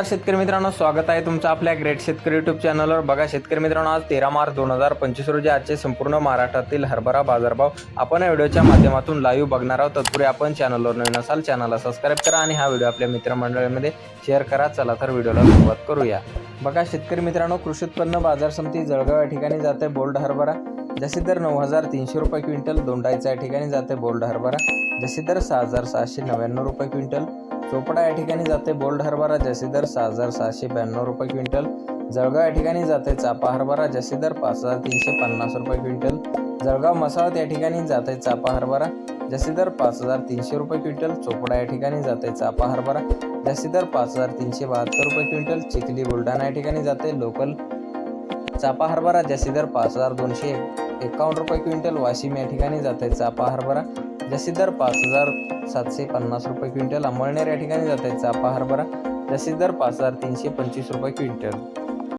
नमस्कार शेतकरी मित्रांनो स्वागत आहे तुमचं आपल्या ग्रेट शेतकरी युट्यूब चॅनलवर बघा शेतकरी मित्रांनो आज तेरा मार्च दोन हजार पंचवीस रोजी आजचे संपूर्ण महाराष्ट्रातील हरभरा बाजारभाव आपण या व्हिडिओच्या माध्यमातून लाईव्ह बघणार आहोत. तत्पूर्वी आपण चॅनलवर नवीन असाल चॅनलला सबस्क्राईब करा आणि हा व्हिडिओ आपल्या मित्रमंडळीमध्ये शेअर करा. चला तर व्हिडिओला सुरुवात करूया. बघा शेतकरी मित्रांनो कृषी उत्पन्न बाजार समिती जळगाव या ठिकाणी जाते बोल्ड हरभरा. जसे दर नऊ हजार तीनशे रुपये क्विंटल दोंडाईचा या ठिकाणी जाते बोल्ड हरभरा. जसे दर सहा हजार सहाशे नव्याण्णव रुपये क्विंटल चोपडा या ठिकाणी जाते बोल्ड हरभरा जसे दर सहा हजार सहाशे ब्याण्णव रुपये क्विंटल. जळगाव या ठिकाणी जाते चापा हरभरा जसे दर पाच हजार तीनशे पन्नास रुपये क्विंटल. जळगाव मसावत या ठिकाणी जाते चापा हरभरा जसे दर पाच हजार तीनशे रुपये क्विंटल. चोपडा या ठिकाणी जाते चापा हरभरा जसे दर पाच हजार तीनशे बहात्तर रुपये क्विंटल. चिखली बुलढाणा या ठिकाणी जाते लोकल. चापा हरभरा जसे दर पाच हजार दोनशे एकावन्न रुपये क्विंटल. वाशिम या ठिकाणी जाते चापा हरभरा जास्तीत दर पाच हजार सातशे पन्नास रुपये क्विंटल अंमळनेर या ठिकाणी जाते चापा हरभरा. जास्तीत दर पाच हजार तीनशे पंचवीस रुपये क्विंटल.